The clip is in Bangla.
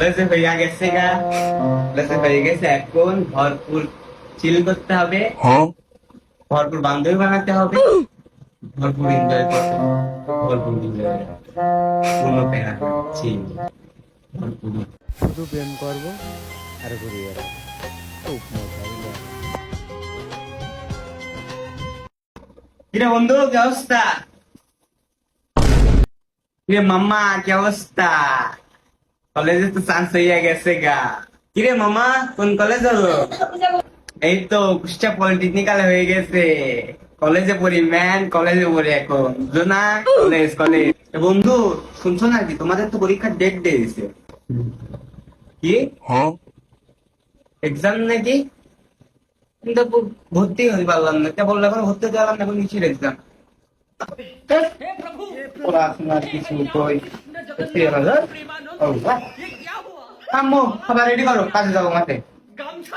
কলেজে হয়ে গেছে গা। কলেজে হয়ে গেছে এখন ভরপুর চিল করতে হবে। ভরপুর বান্ধবী বানাতে হবে। ভরপুর এনজয় করতে ভরপুর এনজয় কোনো প্যারা চিল ভরপুর। শুধু প্রেম করব আর ঘুরে বেড়াবো খুব মজা কিরে বন্ধু কি অবস্থা? কিরে মাম্মা কি অবস্থা? কলেজে তো চান্স হইয়া গেছে গা। কিরে মামা কোন কলেজ হলো? এই তো কুষ্টা পলিটেকনিক্যাল হয়ে গেছে। কলেজে পড়ি ম্যান কলেজে পড়ি এখন। জোনা কলেজ কলেজ। বন্ধু শুনছো নাকি? তোমাদের তো পরীক্ষার ডেট দিয়ে দিছে। কি? এক্সাম নাকি? কিন্তু ভর্তি হতে পারলাম না। কে বলল এখন ভর্তি হতে পারলাম না? এখন নিচের এক্সাম পড়াশোনার কিছু কই আম্মু খাবার রেডি করো কাজে যাব মাঠে। গামছা